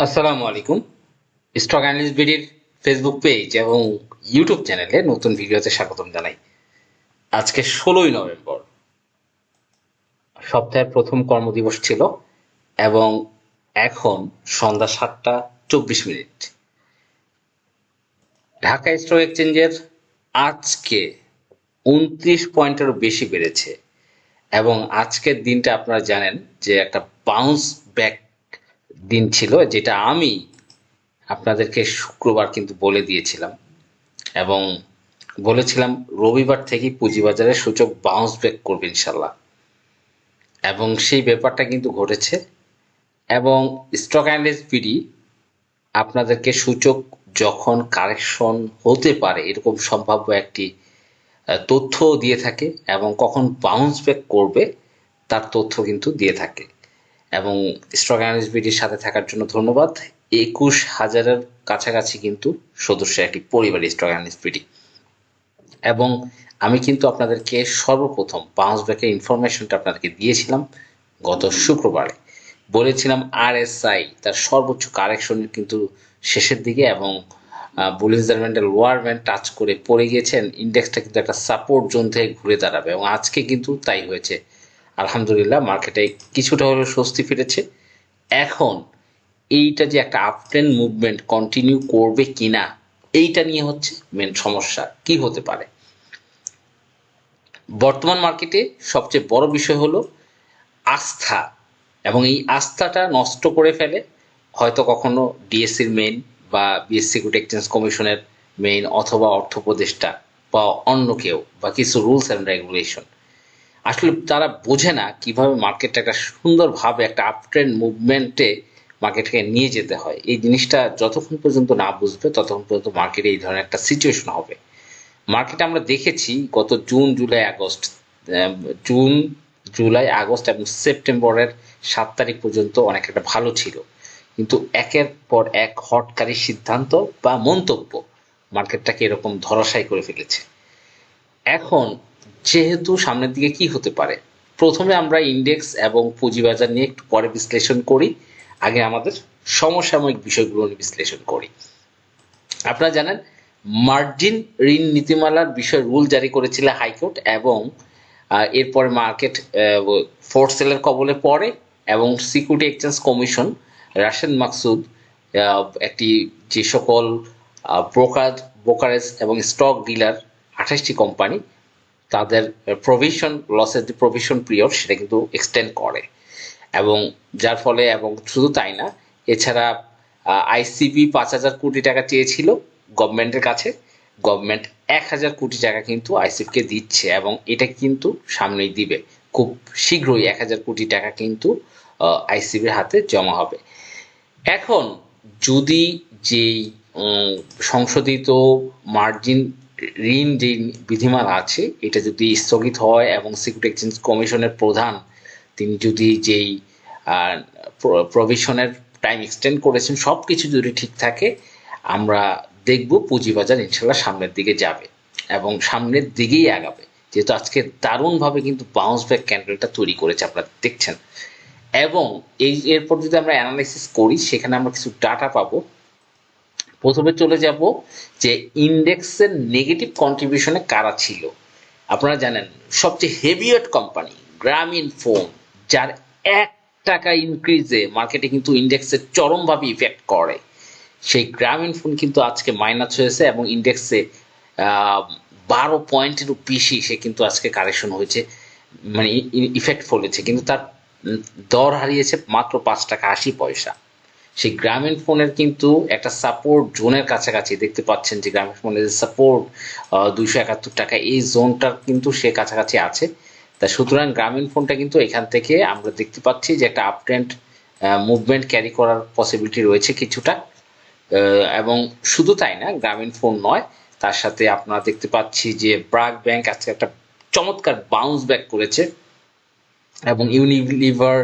আসসালামু আলাইকুম। Stock analyst বিডির ফেসবুক পেজ এবং ইউটিউব চ্যানেলে নতুন ভিডিওতে স্বাগতম জানাই। আজকে ষোলোই নভেম্বর। সপ্তাহের প্রথম কর্মদিবস ছিল এবং এখন সন্ধ্যা সাতটা চব্বিশ মিনিট। ঢাকা স্টক এক্সচেঞ্জের আজকে উনত্রিশ পয়েন্টেরও বেশি বেড়েছে এবং আজকের দিনটা আপনারা জানেন যে একটা বাউন্স ব্যাক দিন ছিল যেটা আমি আপনাদেরকে শুক্রবার কিন্তু বলে দিয়েছিলাম। এবং বলেছিলাম, রবিবার থেকেই পুঁজিবাজারে সূচক বাউন্স ব্যাক করবে ইনশাল্লাহ এবং সেই ব্যাপারটা কিন্তু ঘটেছে। এবং স্টক অ্যানালিস্ট বিডি আপনাদেরকে সূচক যখন কারেকশন হতে পারে, এরকম সম্ভাব্য একটি তথ্য দিয়ে থাকে এবং কখন বাউন্স ব্যাক করবে, তার তথ্য কিন্তু দিয়ে থাকে। এবং স্টক অ্যানালিস্ট বিডির সাথে থাকার জন্য ধন্যবাদ। একুশ হাজারের কাছাকাছি কিন্তু সদস্য একটি পরিবার অ্যানালিস্ট বিডি এবং আমি কিন্তু আপনাদেরকে সর্বপ্রথম বাউন্স ব্যাকের ইনফরমেশনটা আপনাদেরকে দিয়েছিলাম গত শুক্রবারে। বলেছিলাম আরএসআই তার সর্বোচ্চ কারেকশন কিন্তু শেষের দিকে এবং বুলিশার ব্যান্ডের লোয়ার টাচ করে পড়ে গিয়েছেন ইন্ডেক্সটা কিন্তু একটা সাপোর্ট জোন থেকে ঘুরে দাঁড়াবে এবং আজকে কিন্তু তাই হয়েছে। আলহামদুলিল্লাহ মার্কেটে কিছুটা হলেও স্বস্তি ফিরেছে। এখন এইটা যে একটা আপ ট্রেন্ড মুভমেন্ট কন্টিনিউ করবে কিনা, এইটা নিয়ে হচ্ছে মেন সমস্যা। কি হতে পারে? বর্তমান মার্কেটে সবচেয়ে বড় বিষয় হলো আস্থা। এবং এই আস্থাটা নষ্ট করে ফেলে হয়তো কখনো ডিএসসির মেইন বা বিএস সিকিউরিটি এক্সচেঞ্জ কমিশনের মেইন অথবা অর্থ উপদেষ্টা বা অন্য কেউ বা কিছু রুলস অ্যান্ড রেগুলেশন আসলে তারা বোঝে না কীভাবে মার্কেটটা একটা সুন্দরভাবে একটা আপ ট্রেন্ড মুভমেন্টে মার্কেটকে নিয়ে যেতে হয়। এই জিনিসটা যতক্ষণ পর্যন্ত না বুঝবে, ততক্ষণ পর্যন্ত মার্কেটে এই ধরনের একটা সিচুয়েশন হবে। মার্কেটে আমরা দেখেছি গত June July August June July August এবং সেপ্টেম্বরের সাত তারিখ পর্যন্ত অনেক একটা ভালো ছিল। কিন্তু একের পর এক হটকারী সিদ্ধান্ত বা মন্তব্য মার্কেটটাকে এরকম ধরাশায়ী করে ফেলেছে। এখন যেহেতু সামনের দিকে কি হতে পারে? প্রথমে আমরা ইন্ডেক্স এবং পুঁজিবাজার নিয়ে একটু পরে বিশ্লেষণ করি। আগে আমাদের সমসাময়িক বিষয়গুলো বিশ্লেষণ করি। আপনারা জানেন, মার্জিন ঋণ নীতিমালার বিষয়ে রুল জারি করেছিল হাইকোর্ট এবং এরপরে মার্কেট ফোর্থ সেলের কবলে পড়ে এবং security exchange commission, Rashed Maksud একটি যে সকল ব্রোকার, ব্রোকারেজ এবং স্টক ডিলার, আঠাশটি কোম্পানি তাদের প্রভিশন লসের যে প্রভিশন পিরিয়ড সেটা কিন্তু এক্সটেন্ড করে। এবং যার ফলে, এবং শুধু তাই না, এছাড়া আইসিবি পাঁচ হাজার কোটি টাকা চেয়েছিল গভর্নমেন্টের কাছে। গভর্নমেন্ট এক হাজার কোটি টাকা কিন্তু আইসিবিকে দিচ্ছে, এবং এটা কিন্তু সামনেই দিবে। খুব শীঘ্রই এক হাজার কোটি টাকা কিন্তু আইসিবির হাতে জমা হবে। এখন যদি যেই সংশোধিত মার্জিন ঋণ যে বিধিমালা আছে, এটা যদি স্থগিত হয় এবং সিকিউরিটি এক্সচেঞ্জ কমিশনের প্রধান, তিনি যদি যেই প্রভিশনের টাইম এক্সটেন্ড করেছেন সব কিছু যদি ঠিক থাকে, আমরা দেখব পুঁজিবাজার ইনশাল্লাহ সামনের দিকে যাবে এবং সামনের দিকেই আগাবে। যেহেতু আজকে দারুণভাবে কিন্তু বাউন্স ব্যাক ক্যান্ডেলটা তৈরি করেছে আপনারা দেখছেন। এবং এই, এরপর যদি আমরা অ্যানালাইসিস করি, সেখানে আমরা কিছু ডাটা পাবো। প্রথমে চলে যাব যে ইন্ডেক্সের নেগেটিভ কন্ট্রিবিউশনে কারা ছিল। আপনারা জানেন, সবচেয়ে হেভিওয়েট কোম্পানি গ্রামীণ ফোন যার এক টাকা ইনক্রিজে মার্কেটে কিন্তু ইন্ডেক্সে চরমভাবে ইফেক্ট করে। সেই গ্রামীণ ফোন কিন্তু আজকে মাইনাস হয়েছে এবং ইন্ডেক্সে বারো পয়েন্টেরও বেশি সে কিন্তু আজকে কারেকশন হয়েছে মানে ইফেক্ট ফলেছে। কিন্তু তার দর হারিয়েছে মাত্র পাঁচ টাকা আশি পয়সা। সেই গ্রামীণ ফোনের কিন্তু একটা সাপোর্ট জোনের কাছাকাছি দেখতে পাচ্ছেন যে গ্রামীণ ফোনের যে সাপোর্ট দুইশো একাত্তর টাকা, এই জোনটার কিন্তু সে কাছাকাছি আছে। তা সুতরাং গ্রামীণ ফোনটা কিন্তু এখান থেকে আমরা দেখতে পাচ্ছি যে একটা আপট্রেন্ড মুভমেন্ট ক্যারি করার পসিবিলিটি রয়েছে কিছুটা। এবং শুধু তাই না, গ্রামীণ ফোন নয়, তার সাথে আপনারা দেখতে পাচ্ছি যে ব্রাক ব্যাংক আজকে একটা চমৎকার বাউন্স ব্যাক করেছে। এবং ইউনিলিভার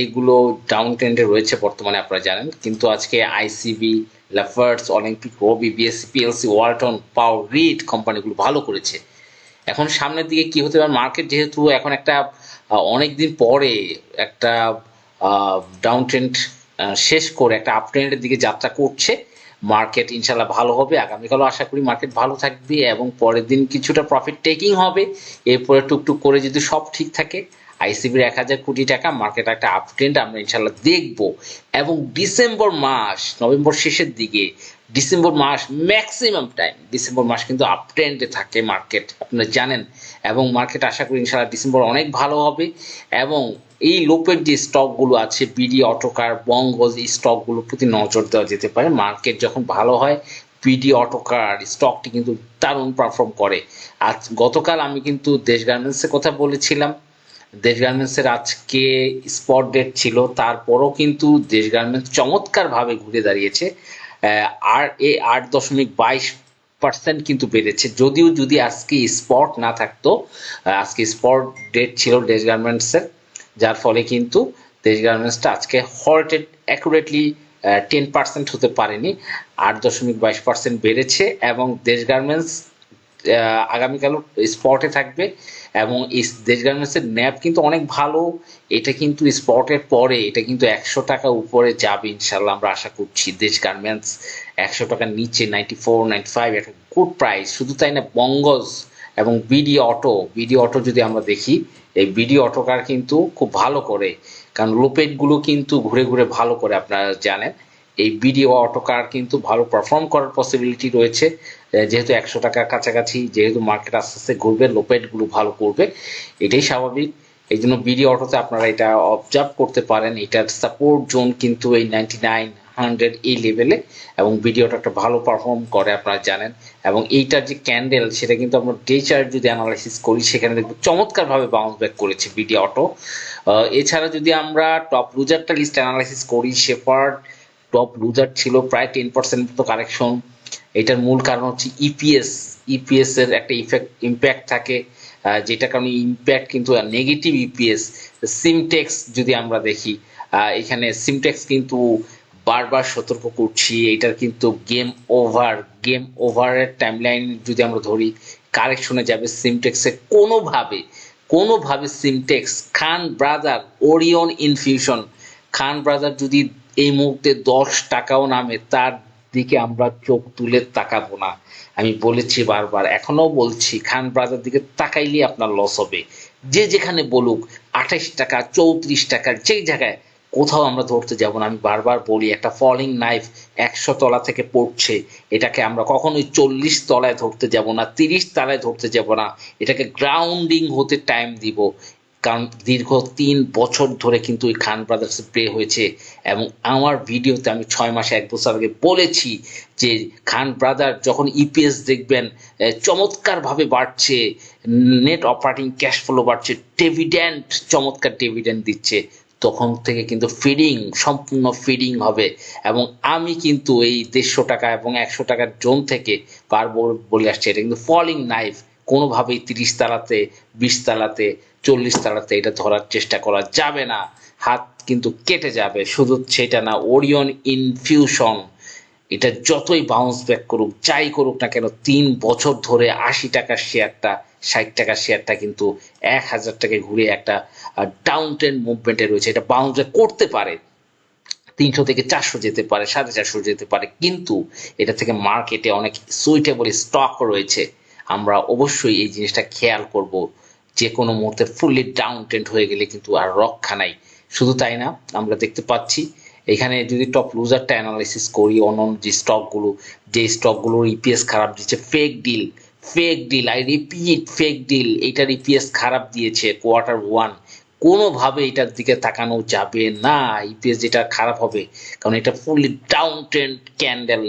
এইগুলো ডাউন ট্রেন্ডে রয়েছে বর্তমানে আপনারা জানেন। কিন্তু আজকে ICB লেফার্টস Olympic Robi BSC PLC Walton power read কোম্পানিগুলো ভালো করেছে। এখন সামনের দিকে কি হতে পারে? মার্কেট যেহেতু এখন একটা অনেক দিন পরে একটা ডাউন ট্রেন্ড শেষ করে একটা আপ ট্রেন্ডের দিকে যাত্রা করছে। মার্কেট ইনশাল্লাহ ভালো হবে। আগামীকালও আশা করি মার্কেট ভালো থাকবে এবং পরের দিন কিছুটা প্রফিট টেকিং হবে। এরপরে টুকটুক করে যদি সব ঠিক থাকে আইসিবির এক হাজার কোটি টাকা মার্কেট একটা আপট্রেন্ড আমরা ইনশাল্লাহ দেখব। এবং ডিসেম্বর মাস, নভেম্বর শেষের দিকে, ডিসেম্বর মাস ম্যাক্সিমাম টাইম ডিসেম্বর মাস কিন্তু আপট্রেন্ডে থাকে মার্কেট আপনারা জানেন। এবং মার্কেট আশা করি ইনশাল্লাহ ডিসেম্বর অনেক ভালো হবে। এবং এই লোপের যে স্টকগুলো আছে বিডি অটোকার বঙ্গজ, এই স্টকগুলোর প্রতি নজর দেওয়া যেতে পারে। মার্কেট যখন ভালো হয় বিডি অটোকার স্টকটি কিন্তু দারুণ পারফর্ম করে। আজ গতকাল আমি কিন্তু দেশ গার্মেন্টসের কথা বলেছিলাম। দেশ গার্মেন্টসের আজকে স্পট ডেট ছিল, তারপরও কিন্তু দেশ গার্মেন্টস চমৎকারভাবে ঘুরে দাঁড়িয়েছে। আর এ আট দশমিক বাইশ পার্সেন্ট কিন্তু বেড়েছে। যদিও যদি আজকে স্পট না থাকতো আজকে স্পট ডেট ছিল দেশ গার্মেন্টসের যার ফলে কিন্তু দেশ গার্মেন্টসটা আজকে হল্টেড অ্যাকুরেটলি টেন পার্সেন্ট হতে পারেনি। আট দশমিক বাইশ পার্সেন্ট বেড়েছে এবং দেশ গার্মেন্টস আগামীকালও স্পটে থাকবে এবং দেশ গার্মেন্টসের ন্যাপ কিন্তু অনেক ভালো। এটা কিন্তু স্পটের পরে, এটা কিন্তু একশো টাকা উপরে যাবে ইনশাল্লাহ আমরা আশা করছি। দেশ গার্মেন্টস একশো টাকার নিচে নাইনটি ফোর নাইনটি ফাইভ একটা গুড প্রাইস শুধু তাই না, বঙ্গজ এবং বিডি অটো বিডি অটো যদি আমরা দেখি, এই বিডি অটোকার কিন্তু খুব ভালো করে। কারণ লোপেটগুলো কিন্তু ঘুরে ঘুরে ভালো করে, আপনারা জানেন। এই বিডিও অটোকার কিন্তু ভালো পারফর্ম করার পসিবিলিটি রয়েছে। যেহেতু একশো টাকার কাছাকাছি, যেহেতু মার্কেট আস্তে আস্তে ঘুরবে লোপেটগুলো ভালো করবে, এটাই স্বাভাবিক। এই জন্য বিডি অটোতে আপনারা এটা অবজার্ভ করতে পারেন। এটার সাপোর্ট জোন কিন্তু এই নাইনটি নাইন হান্ড্রেড এই লেভেলে এবং ভিডিওটা একটা ভালো পারফর্ম করে, আপনারা জানেন। এবং এইটার যে ক্যান্ডেল সেটা কিন্তু আমরা ডে চার্ট যদি অ্যানালাইসিস করি, সেখানে দেখব চমৎকারভাবে বাউন্স ব্যাক করেছে বিডি অটো এছাড়া যদি আমরা টপ লুজারটা লিস্ট অ্যানালাইসিস করি শেপার্ড টপ লুজার ছিল, প্রায় টেন পার্সেন্ট মতো কারেকশন এটার মূল কারণ হচ্ছে ইপিএস ইপিএস এর একটা ইফেক্ট ইম্প্যাক্ট থাকে যেটা কারণে ইম্প্যাক্ট কিন্তু নেগেটিভ ইপিএস সিমটেক্স যদি আমরা দেখি এখানে সিমটেক্স কিন্তু বারবার সতর্ক করছি, এটার কিন্তু গেম ওভার গেম ওভারের টাইমলাইন যদি আমরা ধরি কারেকশনে যাবে সিমটেক্সে কোনোভাবে কোনোভাবে Simtex Khan brother Orion infusion Khan brother যদি এই মুহূর্তে দশ টাকাও নামে, তার দিকে আমরা চোখ তুলে তাকাবো না। আমি বলেছি বারবার এখনও বলছি, খান ব্রাদার দিকে তাকাইলে আপনার লস হবে। যে যেখানে বলুক, আঠাইশ টাকা, চৌত্রিশ টাকা, যেই জায়গায়, কোথাও আমরা ধরতে যাব না। আমি বারবার বলি, একটা ফলিং নাইফ একশো তলা থেকে পড়ছে। এটাকে আমরা কখনোই চল্লিশ তলায় ধরতে যাব না, তিরিশ তলায় ধরতে যাব না। এটাকে গ্রাউন্ডিং হতে টাইম দিব। কারণ দীর্ঘ তিন বছর ধরে কিন্তু ওই খান ব্রাদার্স প্লে হয়েছে এবং আমার ভিডিওতে আমি ছয় মাসে এক বছর আগে বলেছি যে খান ব্রাদার যখন ইপিএস দেখবেন আহ, চমৎকারভাবে বাড়ছে নেট অপারেটিং ক্যাশ ফ্লো বাড়ছে ডেভিডেন্ট চমৎকার ডেভিডেন্ট দিচ্ছে তখন থেকে কিন্তু ফিডিং সম্পূর্ণ ফিডিং হবে এবং আমি কিন্তু এই দেড়শো টাকা এবং একশো টাকার জোন থেকে বারবার বলে আসছি এটা কিন্তু ফলিং নাইফ কোনোভাবেই তিরিশ তালাতে বিশ তালাতে চল্লিশ তালাতে এটা ধরার চেষ্টা করা যাবে না। হাত কিন্তু কেটে যাবে। শুধু সেটা না ওরিয়ন ইনফিউশন এটা যতই বাউন্স ব্যাক করুক, যাই করুক না কেন, তিন বছর ধরে আশি টাকার শেয়ারটা ষাট টাকার শেয়ারটা কিন্তু এক হাজার টাকায় ঘুরে একটা ডাউন ট্রেন্ড মুভমেন্টে রয়েছে। এটা বাউন্স ব্যাক করতে পারে। তিনশো থেকে চারশো যেতে পারে, সাড়ে চারশো যেতে পারে। কিন্তু এটা থেকে মার্কেটে অনেক সুইটেবল স্টক রয়েছে। আমরা অবশ্যই এই জিনিসটা খেয়াল করব। যে কোনো মুহূর্তে ফুললি ডাউন ট্রেন্ড হয়ে গেলে কিন্তু আর রক্ষা নাই। শুধু তাই না, আমরা দেখতে পাচ্ছি, এখানে যদি টপ লুজারটা অ্যানালাইসিস করি অন্য যে স্টকগুলো যে স্টকগুলোর ইপিএস খারাপ দিচ্ছে fake deal fake deal I repeat fake deal এইটার ইপিএস খারাপ দিয়েছে কোয়ার্টার ওয়ান কোনোভাবে এটার দিকে তাকানো যাবে না ইপিএস যেটা খারাপ হবে, কারণ এটা fully down trend candle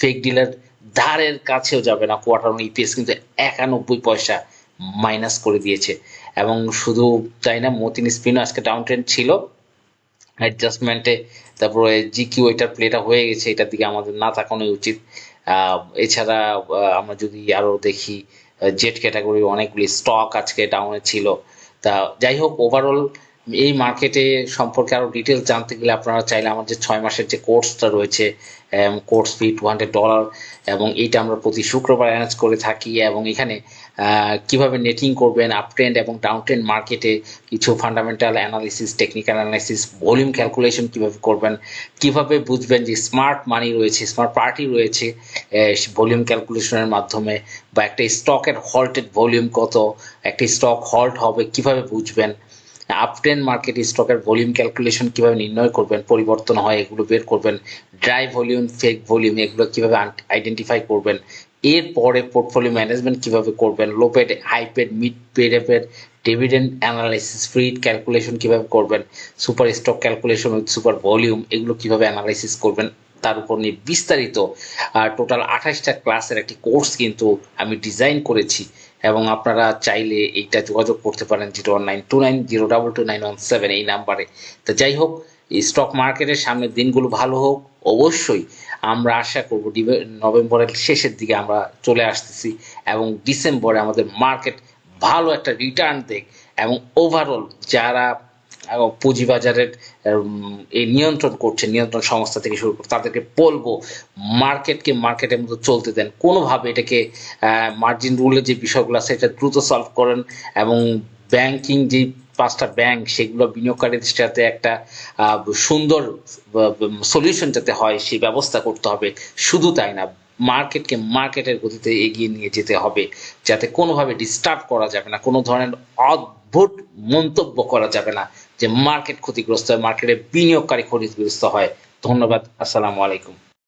fake ডিলের ধারের কাছেও যাবে না কোয়ার্টার ওয়ান ইপিএস কিন্তু একানব্বই পয়সা। মাইনাস করে দিয়েছে। এবং শুধু তাই না, মতিন স্পিনও আজকে ডাউন ট্রেন্ড ছিল। অ্যাডজাস্টমেন্টে তারপরে জি কিউ এটার প্লেটা হয়ে গেছে, এটার দিকে আমাদের না তাকানোই উচিত। এছাড়া আমরা যদি আরও দেখি জেট ক্যাটাগরি অনেকগুলি স্টক আজকে ডাউনে ছিল। তা যাই হোক ওভারঅল এই মার্কেটে সম্পর্কে আরও ডিটেলস জানতে গেলে আপনারা চাইলে আমার যে ছয় মাসের যে কোর্সটা রয়েছে course fee two hundred dollar এবং এইটা আমরা প্রতি শুক্রবার অ্যারেঞ্জ করে থাকি, এবং এখানে কীভাবে নেটিং করবেন আপ ট্রেন্ড এবং ডাউন ট্রেন্ড মার্কেটে কিছু fundamental analysis technical analysis volume calculation কীভাবে করবেন, কীভাবে বুঝবেন যে স্মার্ট মানি রয়েছে স্মার্ট পার্টি রয়েছে ভলিউম ক্যালকুলেশনের মাধ্যমে, বা একটা স্টকের হল্টেড ভলিউম কত, একটা স্টক হল্ট হবে, কীভাবে বুঝবেন আপট্রেন্ড মার্কেট স্টকের ভলিউম ক্যালকুলেশন কীভাবে নির্ণয় করবেন, পরিবর্তন হয়, এগুলো বের করবেন ড্রাই ভলিউম ফেক ভলিউম এগুলো কীভাবে আইডেন্টিফাই করবেন এরপরে পোর্টফোলিও ম্যানেজমেন্ট কীভাবে করবেন low paid high paid mid পেডের dividend analysis ফ্রিড ক্যালকুলেশন কীভাবে করবেন super stock calculation with super volume এগুলো কীভাবে অ্যানালাইসিস করবেন, তার উপর নিয়ে বিস্তারিত টোটাল আঠাশটা ক্লাসের একটি কোর্স কিন্তু আমি ডিজাইন করেছি। এবং আপনারা চাইলে এইটা যোগাযোগ করতে পারেন zero one nine two nine zero double two nine one seven এই নাম্বারে। তো যাই হোক স্টক মার্কেটের সামনের দিনগুলো ভালো হোক, অবশ্যই আমরা আশা করব নভেম্বরের শেষের দিকে আমরা চলে আসতেছি এবং ডিসেম্বরে আমাদের মার্কেট ভালো একটা রিটার্ন দেখ এবং ওভারঅল যারা পুঁজিবাজারের এই নিয়ন্ত্রণ করছে, নিয়ন্ত্রণ সংস্থা থেকে শুরু করে তাদেরকে বলব মার্কেটকে মার্কেটের মতো চলতে দেন। কোনোভাবে এটাকে মার্জিন রুলের যে বিষয়গুলো আছে এটা দ্রুত সলভ করেন এবং ব্যাংকিং যে পাঁচটা ব্যাংক সেগুলো বিনিয়োগকারীদের সাথে একটা সুন্দর সলিউশন যাতে হয় সেই ব্যবস্থা করতে হবে। শুধু তাই না, মার্কেটকে মার্কেটের গতিতে এগিয়ে নিয়ে যেতে হবে যাতে কোনোভাবে ডিস্টার্ব করা যাবে না, কোনো ধরনের অদ্ভুত মন্তব্য করা যাবে না। যে মার্কেট ক্ষতিগ্রস্ত হয় মার্কেটে বিনিয়োগকারী ক্ষতিগ্রস্ত হয়। ধন্যবাদ আসসালামু আলাইকুম।